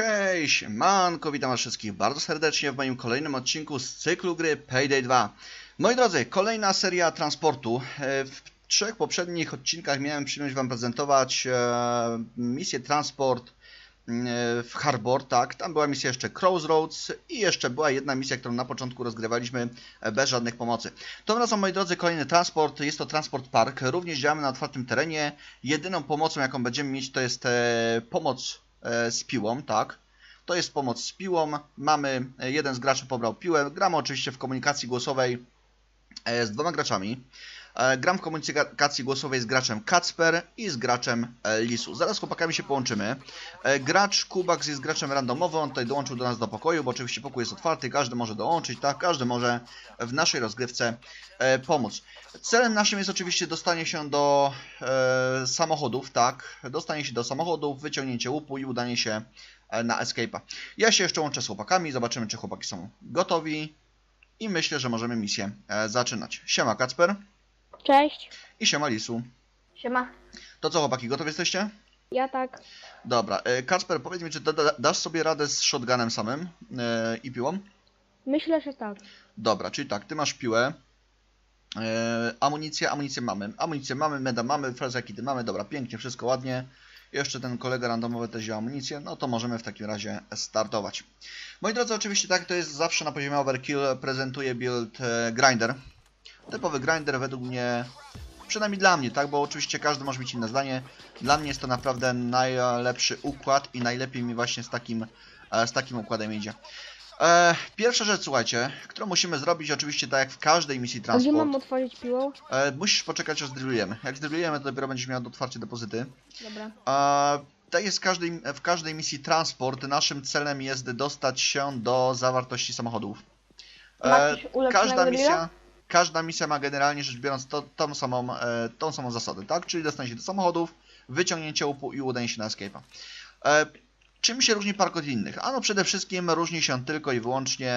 Hej, siemanko, witam was wszystkich bardzo serdecznie w moim kolejnym odcinku z cyklu gry Payday 2. Moi drodzy, kolejna seria transportu. E, W trzech poprzednich odcinkach miałem przyjemność wam prezentować e, misję transport e, w Harbor, tak, tam była misja jeszcze Crossroads i jeszcze była jedna misja, którą na początku rozgrywaliśmy bez żadnych pomocy. To razem, moi drodzy, kolejny transport, jest to Transport Park, również działamy na otwartym terenie. Jedyną pomocą, jaką będziemy mieć, to jest pomoc z piłą, tak. To jest pomoc z piłą. Mamy, e, jeden z graczy pobrał piłę. Gramy oczywiście w komunikacji głosowej e, z dwoma graczami. E, Gram w komunikacji głosowej z graczem Kacper i z graczem e, Lisu. Zaraz z chłopakami się połączymy. E, Gracz Kubaks jest graczem randomowym, on tutaj dołączył do nas do pokoju, bo oczywiście pokój jest otwarty, każdy może dołączyć, tak? Każdy może w naszej rozgrywce pomóc. Celem naszym jest oczywiście dostanie się do samochodów, tak? Dostanie się do samochodów, wyciągnięcie łupu i udanie się na escape'a. Ja się jeszcze łączę z chłopakami, zobaczymy czy chłopaki są gotowi i myślę, że możemy misję zaczynać. Siema Kacper Cześć. i siema Lisu. Siema. To co chłopaki, gotowi jesteście? Ja tak. Dobra, e, Kacper powiedz mi, czy da, da, dasz sobie radę z shotgunem samym e, i piłą? Myślę, że tak. Dobra, czyli tak, ty masz piłę, e, amunicję, amunicję mamy, amunicję mamy, meda mamy, frezakity mamy, dobra, pięknie, wszystko ładnie. Jeszcze ten kolega randomowy też wziął amunicję, no to możemy w takim razie startować. Moi drodzy, oczywiście tak to jest zawsze na poziomie overkill, prezentuje build e, grinder. Typowy grinder według mnie, przynajmniej dla mnie, tak, bo oczywiście każdy może mieć inne zdanie. Dla mnie jest to naprawdę najlepszy układ i najlepiej mi właśnie z takim, e, z takim układem idzie. E, pierwsza rzecz, słuchajcie, którą musimy zrobić, oczywiście tak jak w każdej misji A gdzie transport. mam otworzyć piłą? E, musisz poczekać, aż zdrillujemy. Jak zdrillujemy, to dopiero będziesz miał otwarcie depozyty. Dobra. E, tak jest w każdej, w każdej misji transport. Naszym celem jest dostać się do zawartości samochodów. E, każda misja, każda misja ma generalnie rzecz biorąc to, tą, samą, e, tą samą zasadę, tak? Czyli dostanie się do samochodów, wyciągnięcie łupu i udanie się na escape'a. E, czym się różni park od innych? Ano przede wszystkim różni się tylko i wyłącznie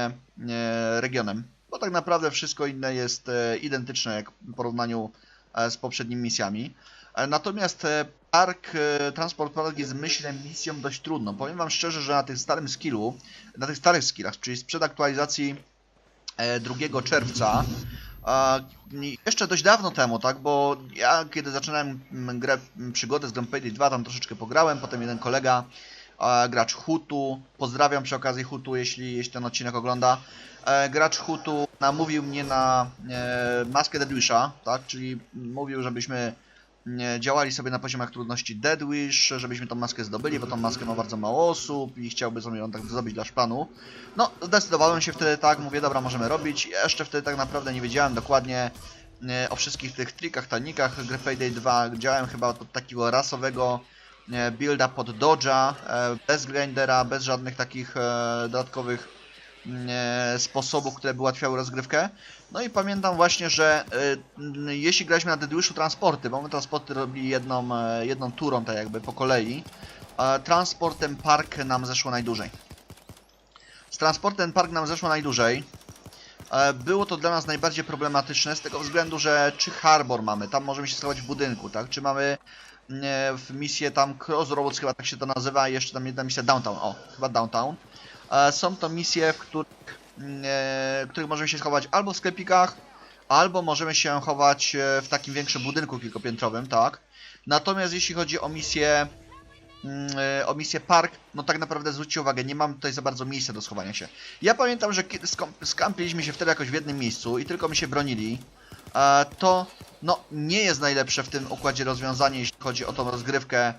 e, regionem, bo tak naprawdę wszystko inne jest e, identyczne jak w porównaniu e, z poprzednimi misjami. E, Natomiast e, Park, e, Transport Park jest myślę misją dość trudną. Powiem Wam szczerze, że na tym starym skillu, na tych starych skillach, czyli sprzed aktualizacji 2 czerwca, e, jeszcze dość dawno temu, tak, bo ja kiedy zaczynałem grę, przygodę z Gunpowder 2, tam troszeczkę pograłem, potem jeden kolega, gracz Hutu, pozdrawiam przy okazji Hutu, jeśli, jeśli ten odcinek ogląda, e, gracz Hutu namówił mnie na e, maskę Deadwisha, tak, czyli mówił, żebyśmy działali sobie na poziomach trudności Dead Wish, żebyśmy tą maskę zdobyli, bo tą maskę ma bardzo mało osób i chciałby sobie ją tak zdobyć dla szpanu. No, zdecydowałem się wtedy tak, mówię, dobra, możemy robić. Jeszcze wtedy tak naprawdę nie wiedziałem dokładnie e, o wszystkich tych trikach, tajnikach gry Payday 2. Działałem chyba od takiego rasowego e, builda pod Dodge'a, e, bez grindera, bez żadnych takich dodatkowych sposobów, które by ułatwiały rozgrywkę. No i pamiętam właśnie, że y, jeśli graliśmy na Deadwishu transporty, bo my transporty robili jedną, e, jedną turą, tak jakby po kolei, e, transportem park nam zeszło najdłużej. Z transportem park nam zeszło najdłużej. E, Było to dla nas najbardziej problematyczne z tego względu, że czy harbor mamy, tam możemy się schować w budynku, tak? Czy mamy mm, e, w misję tam Crossroads, chyba tak się to nazywa, jeszcze tam jedna misja Downtown, o, chyba Downtown. E, Są to misje, w których mm, e, w których możemy się schować albo w sklepikach, albo możemy się chować e, w takim większym budynku kilkopiętrowym, tak? Natomiast jeśli chodzi o misję mm, o misję park, no tak naprawdę zwróćcie uwagę, nie mam tutaj za bardzo miejsca do schowania się. Ja pamiętam, że skampliliśmy się wtedy jakoś w jednym miejscu i tylko my się bronili, to no nie jest najlepsze w tym układzie rozwiązanie, jeśli chodzi o tą rozgrywkę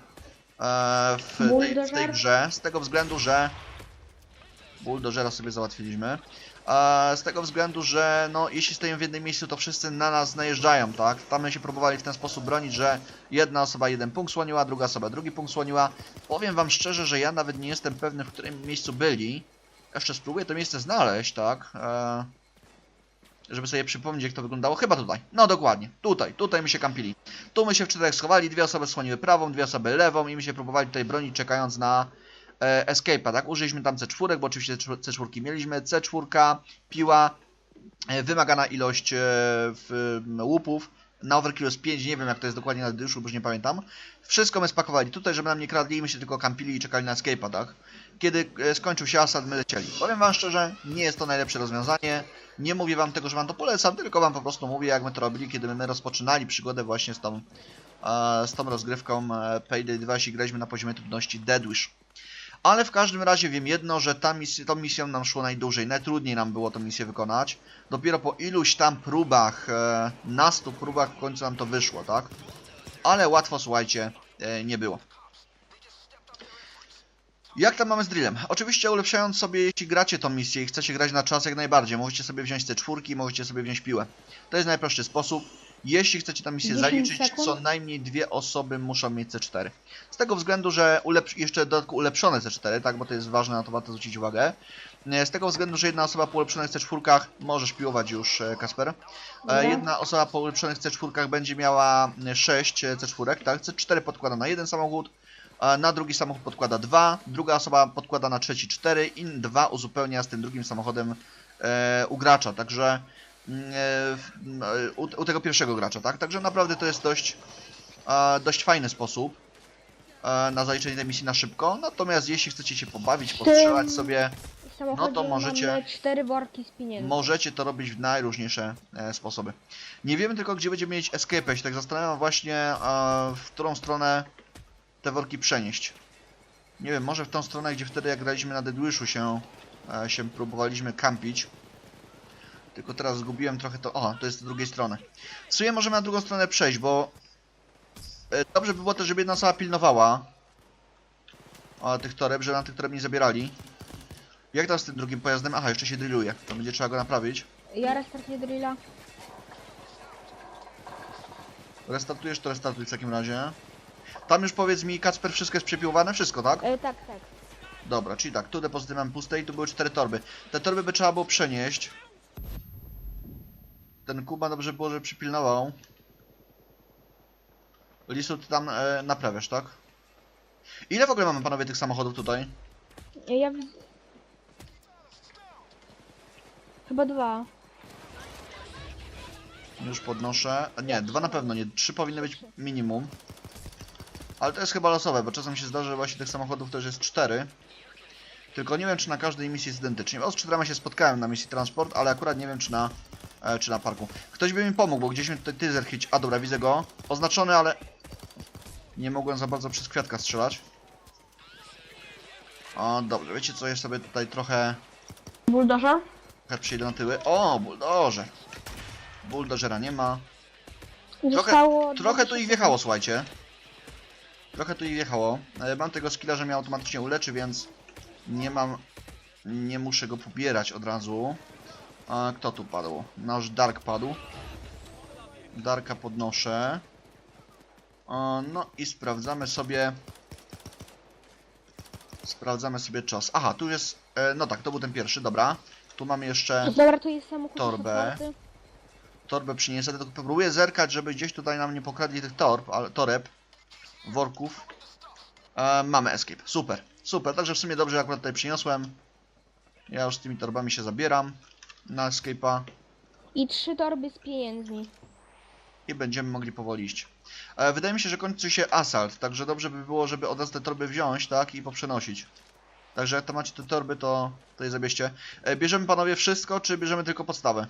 w tej, w tej grze, z tego względu, że Bulldozera sobie załatwiliśmy. Z tego względu, że no, jeśli stoimy w jednym miejscu, to wszyscy na nas najeżdżają, tak? Tam my się próbowali w ten sposób bronić, że jedna osoba jeden punkt słoniła, druga osoba drugi punkt słoniła. Powiem wam szczerze, że ja nawet nie jestem pewny, w którym miejscu byli. Jeszcze spróbuję to miejsce znaleźć, tak? E, żeby sobie przypomnieć, jak to wyglądało. Chyba tutaj. No dokładnie. Tutaj. Tutaj my się kampili. Tu my się w czterech schowali, dwie osoby słoniły prawą, dwie osoby lewą i my się próbowali tutaj bronić, czekając na escape'a, tak? Użyliśmy tam C4, bo oczywiście C4 mieliśmy. C4, piła, e, wymagana ilość e, łupów, na Overkill jest 5, nie wiem jak to jest dokładnie na dyszu, bo już nie pamiętam. Wszystko my spakowali tutaj, żeby nam nie kradli, my się tylko kampili i czekali na escape'a, tak? Kiedy e, skończył się Asad, my lecieli. Powiem wam szczerze, nie jest to najlepsze rozwiązanie. Nie mówię wam tego, że wam to polecam, tylko wam po prostu mówię, jak my to robili, kiedy my rozpoczynali przygodę właśnie z tą, e, z tą rozgrywką e, Payday 2, jeśli graliśmy na poziomie trudności Dead Wish. Ale w każdym razie wiem jedno, że ta misja, tą misją nam szło najdłużej, najtrudniej nam było tę misję wykonać. Dopiero po iluś tam próbach, e, nastu próbach w końcu nam to wyszło, tak? Ale łatwo, słuchajcie, e, nie było. Jak tam mamy z drillem? Oczywiście ulepszając sobie, jeśli gracie tą misję i chcecie grać na czas jak najbardziej, możecie sobie wziąć te czwórki, możecie sobie wziąć piłę. To jest najprostszy sposób. Jeśli chcecie tę misję 10 zaliczyć, sekund. co najmniej dwie osoby muszą mieć C4. Z tego względu, że ulepsz jeszcze dodatkowo ulepszone C4, tak, bo to jest ważne, na to warto zwrócić uwagę. E, Z tego względu, że jedna osoba po ulepszonych C4 możesz piłować już, e, Kasper. E. Jedna osoba po ulepszonych C4 będzie miała 6 C4, tak? C4 podkłada na jeden samochód, na drugi samochód podkłada dwa, druga osoba podkłada na trzeci cztery i dwa uzupełnia z tym drugim samochodem e, u gracza, także u, u tego pierwszego gracza, tak? Także naprawdę to jest dość, e, dość fajny sposób e, na zaliczenie tej misji na szybko, natomiast jeśli chcecie się pobawić, postrzelać sobie, No to możecie-. Możecie to robić w najróżniejsze e, sposoby. Nie wiemy tylko, gdzie będziemy mieć escape. Ja się tak zastanawiam właśnie, e, w którą stronę te worki przenieść. Nie wiem, może w tą stronę, gdzie wtedy jak graliśmy na Deadwishu się, e, się próbowaliśmy kampić. Tylko teraz zgubiłem trochę to... O, to jest z drugiej strony. W sumie możemy na drugą stronę przejść, bo... e, Dobrze by było też, żeby jedna osoba pilnowała o, tych toreb, żeby na tych toreb nie zabierali. Jak tam z tym drugim pojazdem? Aha, jeszcze się drilluje. To będzie trzeba go naprawić. Ja restartuję drilla. Restartujesz, to restartuj w takim razie. Tam już powiedz mi, Kacper, wszystko jest przepiłowane? Wszystko, tak? E, tak, tak. Dobra, czyli tak, tu depozyty mam puste i tu były cztery torby. Te torby by trzeba było przenieść. Ten Kuba dobrze było, że przypilnował. Lisu, ty tam e, naprawiasz, tak? Ile w ogóle mamy, panowie, tych samochodów tutaj? Ja. Chyba dwa. Już podnoszę. Nie, dwa na pewno nie. Trzy powinny być minimum. Ale to jest chyba losowe, bo czasem się zdarza, że właśnie tych samochodów też jest cztery. Tylko nie wiem, czy na każdej misji jest identycznie. O, z czterema się spotkałem na misji transport, ale akurat nie wiem, czy na, e, czy na parku. Ktoś by mi pomógł, bo gdzieś mi tutaj tyzer chyć. A dobra, widzę go. Oznaczony, ale nie mogłem za bardzo przez kwiatka strzelać. O, dobrze, wiecie co, ja sobie tutaj trochę Buldożer? trochę przyjdę na tyły. O, buldożer. Buldożera nie ma. Zostało... Trochę tu ich wjechało, słuchajcie. Trochę tu ich wjechało. E, Mam tego skilla, że mnie automatycznie uleczy, więc nie mam... Nie muszę go pobierać od razu. A kto tu padł? Nasz Dark padł. Darka podnoszę. O, no i sprawdzamy sobie... Sprawdzamy sobie czas. Aha, tu jest... E, no tak, to był ten pierwszy, dobra. Tu mamy jeszcze... Dobra, to jest samochód Torbę. torbę przyniesę, tylko próbuję zerkać, żeby gdzieś tutaj nam nie pokradli tych torb, ale, toreb, worków. E, mamy escape, super, super, także w sumie dobrze że akurat tutaj przyniosłem. Ja już z tymi torbami się zabieram na escape'a I trzy torby z pieniędzmi. i będziemy mogli powoli iść. E, wydaje mi się, że kończy się asalt, także dobrze by było, żeby od razu te torby wziąć, tak, i poprzenosić. Także jak to macie te torby, to, to je zabierzcie. E, bierzemy panowie wszystko, czy bierzemy tylko podstawę?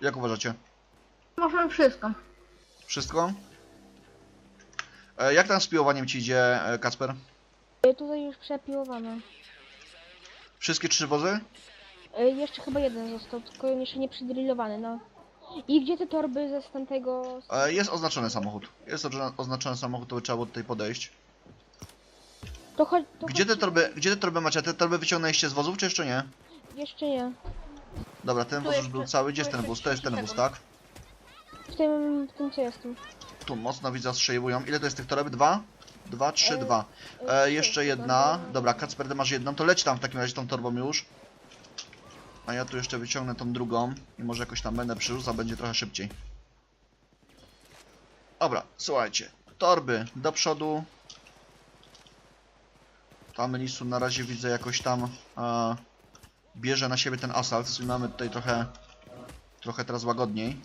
Jak uważacie? Możemy wszystko. Wszystko? E, jak tam z piłowaniem ci idzie, e, Kacper? E, tutaj już przepiłowane. Wszystkie trzy wozy? E, jeszcze chyba jeden został, tylko jeszcze nie przydrillowany, no. I gdzie te torby ze tamtego... E, jest oznaczony samochód. Jest oznaczony samochód, to by trzeba było tutaj podejść. To chodź, to Gdzie te torby, gdzie te torby macie? Te torby wyciągnęliście z wozów, czy jeszcze nie? Jeszcze nie. Dobra, ten Tu wóz już jeszcze- był cały. Gdzie tu jest ten jeszcze wóz? To jest ten wóz, 30 tak? W tym, w tym co jestem. Tu mocno widzę, strzeliwują. Ile to jest tych toreb? Dwa? Dwa, trzy, E, dwa. E, E, jeszcze jedna. Dobra, Kacper, ty masz jedną. To leć tam w takim razie tą torbą już. A ja tu jeszcze wyciągnę tą drugą i może jakoś tam będę przyrzucał, będzie trochę szybciej. Dobra, słuchajcie. Torby do przodu. Tam Lisu na razie widzę jakoś tam e, bierze na siebie ten asalt. Sumie mamy tutaj trochę trochę teraz łagodniej.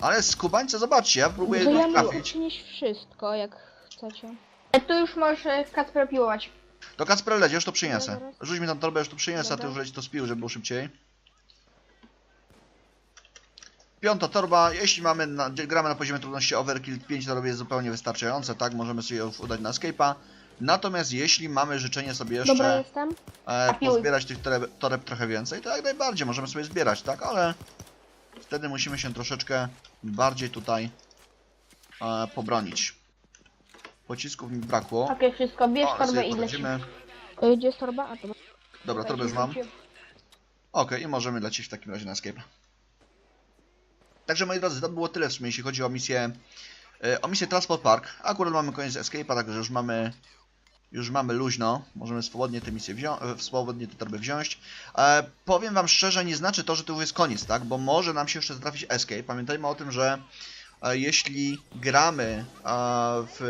Ale skubańce, zobaczcie, ja próbuję to ja mogę trafić. wszystko, jak chcecie. E, Tu już możesz Kacper piłować. To Kacper leci, już to zaraz. Rzuć mi tam torbę, już to przyniosę, a ty już leci to spił, żeby było szybciej. Piąta torba, jeśli mamy na, gramy na poziomie trudności Overkill 5 torb jest zupełnie wystarczające, tak? Możemy sobie udać na escape'a. Natomiast jeśli mamy życzenie sobie jeszcze... Dobra, jestem. e, pozbierać tych toreb, toreb trochę więcej, to jak najbardziej możemy sobie zbierać, tak? Ale wtedy musimy się troszeczkę bardziej tutaj e, pobronić. Pocisków mi brakło. Okej, wszystko, bierz O, torbę sobie i lecimy. Y, Gdzie jest torba? A, dobra. Dobra, torbę już mam. Okej, i możemy lecieć w takim razie na escape. Także moi drodzy, to było tyle w sumie, jeśli chodzi o misję, e, o misję Transport Park. Akurat mamy koniec escape'a, także już mamy, już mamy luźno. Możemy swobodnie tę misję wziąć, swobodnie tę torbę wziąć. E, powiem wam szczerze, nie znaczy to, że to już jest koniec, tak? Bo może nam się jeszcze trafić escape. Pamiętajmy o tym, że e, jeśli gramy w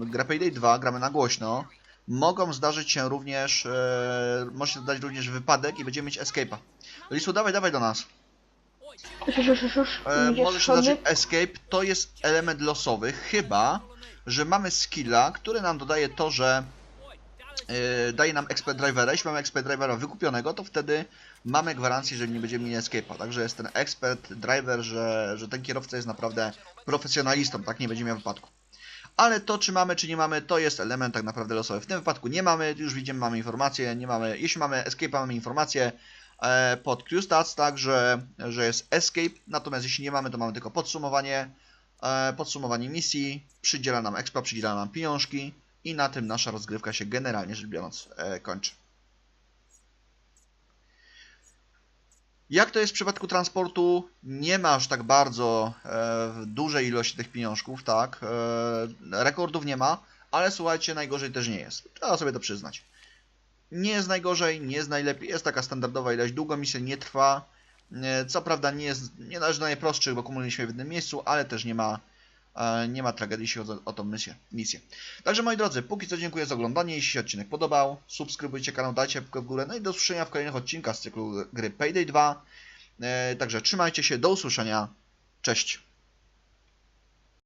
grę Payday 2, gramy na głośno, mogą zdarzyć się również, e, może się zdarzyć również wypadek i będziemy mieć escape'a. Lisu, dawaj, dawaj do nas. E, może się zdarzyć escape, to jest element losowy, chyba, że mamy skilla, który nam dodaje to, że daje nam expert drivera. Jeśli mamy expert drivera wykupionego, to wtedy mamy gwarancję, że nie będziemy mieli escape'a. Także jest ten expert driver, że, że ten kierowca jest naprawdę profesjonalistą, tak nie będzie miał wypadku. Ale to, czy mamy, czy nie mamy, to jest element tak naprawdę losowy. W tym wypadku nie mamy, już widzimy, mamy informację, nie mamy, jeśli mamy escape'a, mamy informację e, pod QStats, tak, że, że jest escape, natomiast jeśli nie mamy, to mamy tylko podsumowanie, e, podsumowanie misji, przydziela nam expa, przydziela nam pieniążki i na tym nasza rozgrywka się generalnie rzecz biorąc e, kończy. Jak to jest w przypadku transportu? Nie ma aż tak bardzo e, dużej ilości tych pieniążków, tak? E, rekordów nie ma, ale słuchajcie, najgorzej też nie jest. Trzeba sobie to przyznać. Nie jest najgorzej, nie jest najlepiej. Jest taka standardowa ilość. Długo misja nie trwa. Co prawda nie jest, nie należy do najprostszych, bo kumulujemy w jednym miejscu, ale też nie ma, nie ma tragedii, jeśli chodzi o, tą misję, misję. Także moi drodzy, póki co dziękuję za oglądanie. Jeśli się odcinek podobał, subskrybujcie kanał, dajcie łapkę w górę. No i do usłyszenia w kolejnych odcinkach z cyklu gry Payday 2. E, Także trzymajcie się, do usłyszenia. Cześć.